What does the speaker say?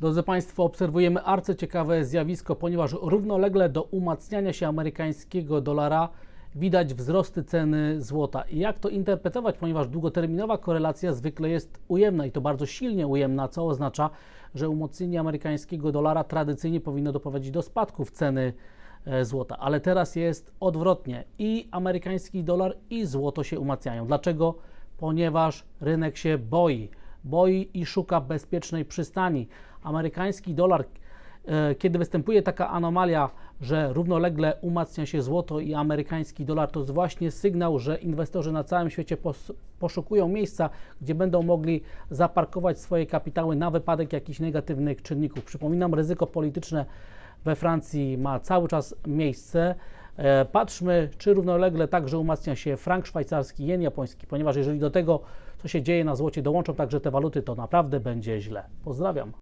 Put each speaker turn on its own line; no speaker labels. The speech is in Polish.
Drodzy Państwo, obserwujemy arcyciekawe zjawisko, ponieważ równolegle do umacniania się amerykańskiego dolara widać wzrosty ceny złota. I jak to interpretować, ponieważ długoterminowa korelacja zwykle jest ujemna i to bardzo silnie ujemna, co oznacza, że umocnienie amerykańskiego dolara tradycyjnie powinno doprowadzić do spadków ceny e, złota. Ale teraz jest odwrotnie. I amerykański dolar i złoto się umacniają. Dlaczego? Ponieważ rynek się boi. Boi i szuka bezpiecznej przystani. Amerykański dolar, e, kiedy występuje taka anomalia, że równolegle umacnia się złoto i amerykański dolar, to jest właśnie sygnał, że inwestorzy na całym świecie pos- poszukują miejsca, gdzie będą mogli zaparkować swoje kapitały na wypadek jakichś negatywnych czynników. Przypominam, ryzyko polityczne we Francji ma cały czas miejsce. E, Patrzmy, czy równolegle także umacnia się frank szwajcarski, jen japoński, ponieważ jeżeli do tego, co się dzieje na złocie, dołączą także te waluty, to naprawdę będzie źle. Pozdrawiam.